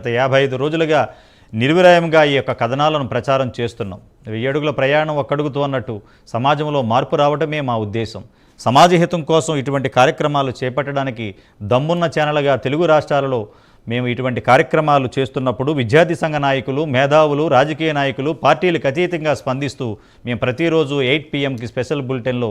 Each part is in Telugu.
గత యాభై ఐదు రోజులుగా నిర్విరాయంగా ఈ యొక్క కథనాలను ప్రచారం చేస్తున్నాం. వెయ్యి అడుగుల ప్రయాణం ఒక్కడుగుతూ అన్నట్టు సమాజంలో మార్పు రావడమే మా ఉద్దేశం. సమాజ హితం కోసం ఇటువంటి కార్యక్రమాలు చేపట్టడానికి దమ్మున్న ఛానల్గా తెలుగు రాష్ట్రాలలో మేము ఇటువంటి కార్యక్రమాలు చేస్తున్నప్పుడు విద్యార్థి సంఘ నాయకులు మేధావులు రాజకీయ నాయకులు పార్టీలకు అతీతంగా స్పందిస్తూ మేము ప్రతిరోజు ఎయిట్ పిఎంకి స్పెషల్ బులెటిన్లో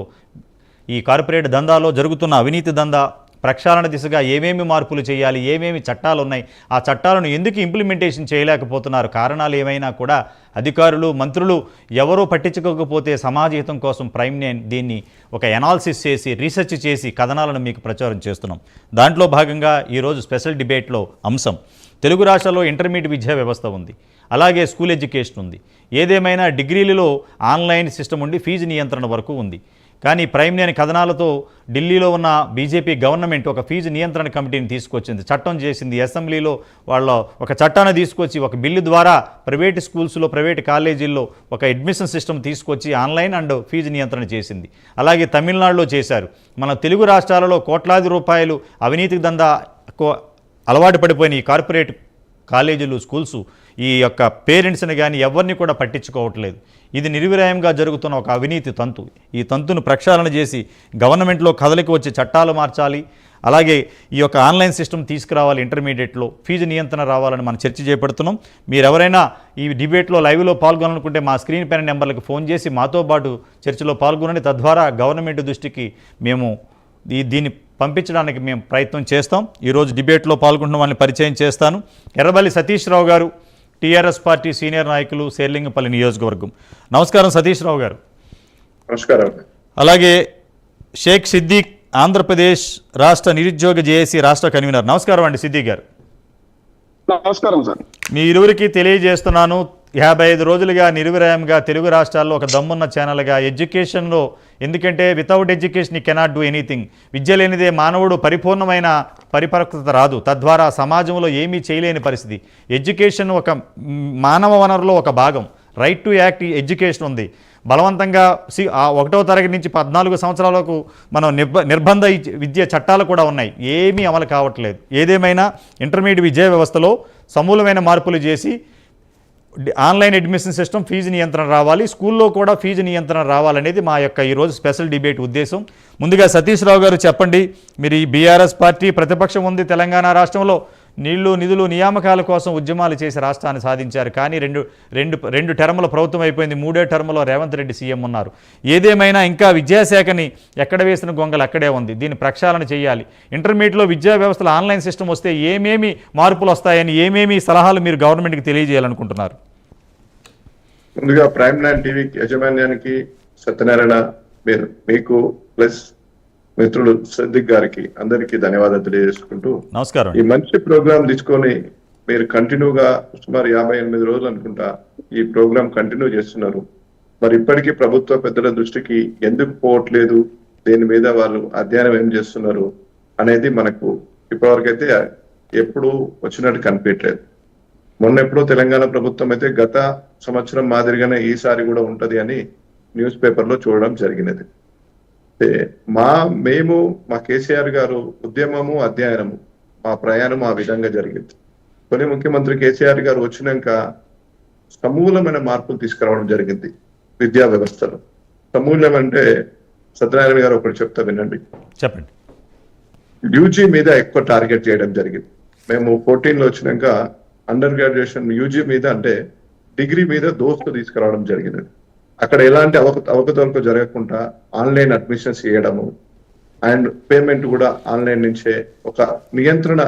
ఈ కార్పొరేట్ దందాలో జరుగుతున్న అవినీతి దందా ప్రక్షాళన దిశగా ఏమేమి మార్పులు చేయాలి ఏమేమి చట్టాలు ఉన్నాయి ఆ చట్టాలను ఎందుకు ఇంప్లిమెంటేషన్ చేయలేకపోతున్నారు కారణాలు ఏమైనా కూడా అధికారులు మంత్రులు ఎవరూ పట్టించుకోకపోతే సమాజహితం కోసం ప్రైమ్ నేను దీన్ని ఒక ఎనాలిసిస్ చేసి రీసెర్చ్ చేసి కథనాలను మీకు ప్రచారం చేస్తున్నాం. దాంట్లో భాగంగా ఈరోజు స్పెషల్ డిబేట్లో అంశం తెలుగు రాష్ట్రాల్లో ఇంటర్మీడియట్ విద్యా వ్యవస్థ ఉంది అలాగే స్కూల్ ఎడ్యుకేషన్ ఉంది ఏదేమైనా డిగ్రీలలో ఆన్లైన్ సిస్టమ్ ఉండి ఫీజు నియంత్రణ వరకు ఉంది. కానీ ప్రైమ్ లేని కథనాలతో ఢిల్లీలో ఉన్న బీజేపీ గవర్నమెంట్ ఒక ఫీజు నియంత్రణ కమిటీని తీసుకొచ్చింది. చట్టం చేసింది. అసెంబ్లీలో వాళ్ళ ఒక చట్టాన్ని తీసుకొచ్చి ఒక బిల్లు ద్వారా ప్రైవేట్ స్కూల్స్లో ప్రైవేట్ కాలేజీల్లో ఒక అడ్మిషన్ సిస్టమ్ తీసుకొచ్చి ఆన్లైన్ అండ్ ఫీజు నియంత్రణ చేసింది. అలాగే తమిళనాడులో చేశారు. మన తెలుగు రాష్ట్రాలలో కోట్లాది రూపాయలు అవినీతి దందా కో- అలవాటు పడిపోయిన ఈ కార్పొరేట్ కాలేజీలు స్కూల్స్ ఈ యొక్క పేరెంట్స్ని కానీ ఎవరిని కూడా పట్టించుకోవట్లేదు. ఇది నిర్విరాయంగా జరుగుతున్న ఒక అవినీతి తంతు. ఈ తంతును ప్రక్షాళన చేసి గవర్నమెంట్లో కదలికి వచ్చి చట్టాలు మార్చాలి. అలాగే ఈ యొక్క ఆన్లైన్ సిస్టమ్ తీసుకురావాలి ఇంటర్మీడియట్లో. ఫీజు నియంత్రణ రావాలని మనం చర్చ చేపడుతున్నాం. మీరు ఎవరైనా ఈ డిబేట్లో లైవ్లో పాల్గొనాలనుకుంటే మా స్క్రీన్ పైన నెంబర్లకు ఫోన్ చేసి మాతో పాటు చర్చలో పాల్గొనండి. తద్వారా గవర్నమెంట్ దృష్టికి మేము ఈ దీన్ని పంపించడానికి మేము ప్రయత్నం చేస్తాం. ఈరోజు డిబేట్లో పాల్గొంటున్న వాళ్ళని పరిచయం చేస్తాను. ఎర్రబల్లి సతీష్ రావు గారు టీఆర్ఎస్ పార్టీ సీనియర్ నాయకులు శేర్లింగపల్లి నియోజకవర్గం. నమస్కారం సతీష్ రావు గారు. నమస్కారం అలాగే షేక్ సిద్దిక్ ఆంధ్రప్రదేశ్ రాష్ట్ర నిరుద్యోగ జేఏసీ రాష్ట్ర కన్వీనర్. నమస్కారం అండి సిద్దిక్ గారు. నమస్కారం సార్. మీ ఇరువురికి తెలియజేస్తున్నాను. యాభై ఐదు రోజులుగా నిర్విరాయంగా తెలుగు రాష్ట్రాల్లో ఒక దమ్మున్న ఛానల్గా ఎడ్యుకేషన్లో ఎందుకంటే without education we cannot do anything విద్య లేనిదే మానవుడు పరిపూర్ణమైన పరిపక్వత రాదు. తద్వారా సమాజంలో ఏమీ చేయలేని పరిస్థితి. ఎడ్యుకేషన్ ఒక మానవ వనరులో ఒక భాగం. రైట్ టు యాక్ట్ ఎడ్యుకేషన్ ఉంది. బలవంతంగా సి ఒకటవ ఒకటో తరగతి నుంచి పద్నాలుగు సంవత్సరాలకు మనం నిర్బ నిర్బంధ విద్య చట్టాలు కూడా ఉన్నాయి. ఏమీ అమలు కావట్లేదు. ఏదేమైనా ఇంటర్మీడియట్ విద్యా వ్యవస్థలో సమూలమైన మార్పులు చేసి ఆన్లైన్ అడ్మిషన్ సిస్టమ్ ఫీజు నియంత్రణ రావాలి. స్కూల్లో కూడా ఫీజు నియంత్రణ రావాలనేది మా యొక్క ఈరోజు స్పెషల్ డిబేట్ ఉద్దేశం. ముందుగా సతీష్ రావు గారు చెప్పండి మీరు ఈ బీఆర్ఎస్ పార్టీ ప్రతిపక్షం ఉంది తెలంగాణ రాష్ట్రంలో. నీళ్ళు నిధులు నియామకాల కోసం ఉద్యమాలు చేసి రాష్ట్రాన్ని సాధించారు. కానీ రెండు రెండు రెండు టర్ముల ప్రభుత్వం అయిపోయింది. మూడే టర్ములో రేవంత్ రెడ్డి సీఎం ఉన్నారు. ఏదేమైనా ఇంకా విద్యాశాఖని ఎక్కడ వేసిన గొంగలు అక్కడే ఉంది. దీన్ని ప్రక్షాళన చేయాలి. ఇంటర్మీడియట్లో విద్యా వ్యవస్థలో ఆన్లైన్ సిస్టమ్ వస్తే ఏమేమి మార్పులు వస్తాయని ఏమేమి సలహాలు మీరు గవర్నమెంట్కి తెలియజేయాలనుకుంటున్నారు? ముందుగా ప్రైమ్ నైన్ టీవీ యాజమాన్యానికి సత్యనారాయణ మీరు మీకు ప్లస్ మిత్రుడు సద్దిక్ గారికి అందరికీ ధన్యవాదాలు తెలియజేసుకుంటూ నమస్కారం ఈ మంచి ప్రోగ్రామ్ తీసుకొని మీరు కంటిన్యూగా సుమారు యాభై ఎనిమిది రోజులు అనుకుంటా ఈ ప్రోగ్రామ్ కంటిన్యూ చేస్తున్నారు. మరి ఇప్పటికీ ప్రభుత్వ పెద్దల దృష్టికి ఎందుకు పోవట్లేదు? దేని మీద వాళ్ళు అధ్యయనం ఏం చేస్తున్నారు? అనేది మనకు ఇప్పటివరకైతే ఎప్పుడు వచ్చినట్టు కనిపించట్లేదు. మొన్న ఎప్పుడో తెలంగాణ ప్రభుత్వం అయితే గత సంవత్సరం మాదిరిగానే ఈసారి కూడా ఉంటది అని న్యూస్ పేపర్లో చూడడం జరిగినది. మా మేము మా కేసీఆర్ గారు ఉద్యమము అధ్యయనము మా ప్రయాణం ఆ విధంగా జరిగింది. కొన్ని ముఖ్యమంత్రి కేసీఆర్ గారు వచ్చినాక సమూలమైన మార్పులు తీసుకురావడం జరిగింది విద్యా వ్యవస్థలో. సమూలం అంటే సత్యనారాయణ గారు ఒకటి చెప్తా వినండి. చెప్పండి. యూజీ మీద ఎక్కువ టార్గెట్ చేయడం జరిగింది. మేము ఫోర్టీన్లో వచ్చినాక అండర్ గ్రాడ్యుయేషన్ యూజీ మీద అంటే డిగ్రీ మీద దోస్తు తీసుకురావడం జరిగింది. అక్కడ ఎలాంటి అవక అవకతవకలు జరగకుండా ఆన్లైన్ అడ్మిషన్స్ చేయడము అండ్ పేమెంట్ కూడా ఆన్లైన్ నుంచే ఒక నియంత్రణ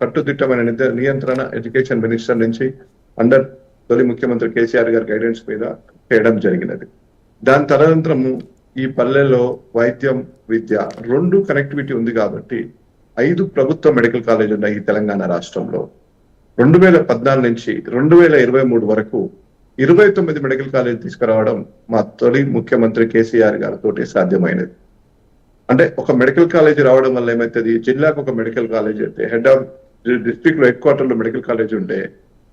కట్టుదిట్టమైన నియంత్రణ ఎడ్యుకేషన్ మినిస్టర్ నుంచి అండర్ తొలి ముఖ్యమంత్రి కేసీఆర్ గారి గైడెన్స్ మీద చేయడం జరిగినది. దాని తదనంతరము ఈ పల్లెల్లో వైద్యం విద్య రెండు కనెక్టివిటీ ఉంది కాబట్టి ఐదు ప్రభుత్వ మెడికల్ కాలేజ్ ఉన్నాయి ఈ తెలంగాణ రాష్ట్రంలో. రెండు వేల పద్నాలుగు నుంచి రెండు వేల ఇరవై మూడు వరకు ఇరవై తొమ్మిది మెడికల్ కాలేజ్ తీసుకురావడం మా తొలి ముఖ్యమంత్రి కేసీఆర్ గారితో సాధ్యమైనది. అంటే ఒక మెడికల్ కాలేజ్ రావడం వల్ల ఏమైతుంది? జిల్లాకు ఒక మెడికల్ కాలేజ్ అయితే హెడ్ ఆఫ్ డిస్ట్రిక్ట్లో హెడ్ క్వార్టర్లో మెడికల్ కాలేజ్ ఉంటే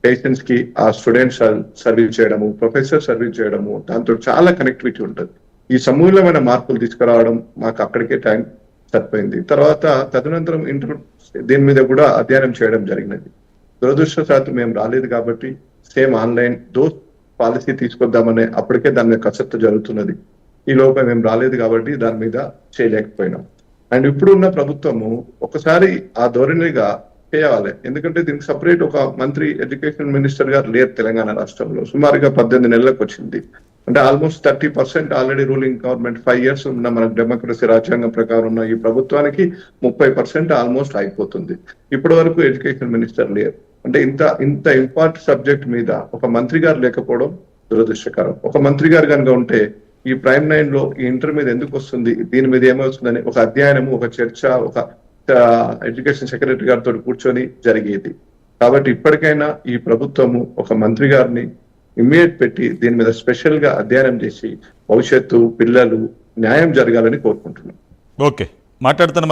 పేషెంట్స్కి ఆ స్టూడెంట్స్ సర్వీస్ చేయడము ప్రొఫెసర్ సర్వీస్ చేయడము దాంతో చాలా కనెక్టివిటీ ఉంటుంది. ఈ సమూలమైన మార్పులు తీసుకురావడం మాకు అక్కడికే టైం సరిపోయింది. తర్వాత తదనంతరం ఇంటర్ దీని మీద కూడా అధ్యయనం చేయడం జరిగినది. దురదృష్టశాత్తు మేము రాలేదు కాబట్టి సేమ్ ఆన్లైన్ దోస్ పాలసీ తీసుకొద్దామనే అప్పటికే దాని మీద కసరత్తు జరుగుతున్నది. ఈ లోపల మేము రాలేదు కాబట్టి దాని మీద చేయలేకపోయినాం. అండ్ ఇప్పుడున్న ప్రభుత్వము ఒకసారి ఆ ధోరణిగా చేయాలి. ఎందుకంటే దీనికి సపరేట్ ఒక మంత్రి ఎడ్యుకేషన్ మినిస్టర్ గారు లేరు తెలంగాణ రాష్ట్రంలో. సుమారుగా పద్దెనిమిది నెలలకు వచ్చింది. అంటే almost thirty percent already ruling government five years ఉన్న మన డెమోక్రసీ రాజ్యాంగం ప్రకారం ఉన్న ఈ ప్రభుత్వానికి ముప్పై పర్సెంట్ ఆల్మోస్ట్ అయిపోతుంది. ఇప్పటి వరకు ఎడ్యుకేషన్ మినిస్టర్ లేరు. అంటే ఇంత ఇంత ఇంపార్టెంట్ సబ్జెక్ట్ మీద ఒక మంత్రి గారు లేకపోవడం దురదృష్టకరం. ఒక మంత్రి గారు కనుక ఉంటే ఈ ప్రైమ్ నైన్లో ఈ ఇంటర్ మీద ఎందుకు వస్తుంది? దీని మీద ఏమవుతుందని ఒక అధ్యయనము ఒక చర్చ ఒక ఎడ్యుకేషన్ సెక్రటరీ గారితో కూర్చొని జరిగేది. కాబట్టి ఇప్పటికైనా ఈ ప్రభుత్వము ఒక మంత్రి గారిని ఇమ్మీడియట్ పెట్టి దీని మీద స్పెషల్గా అధ్యయనం చేసి భవిష్యత్తు పిల్లలు న్యాయం జరగాలని కోరుకుంటున్నాం. ఓకే. మాట్లాడుతున్న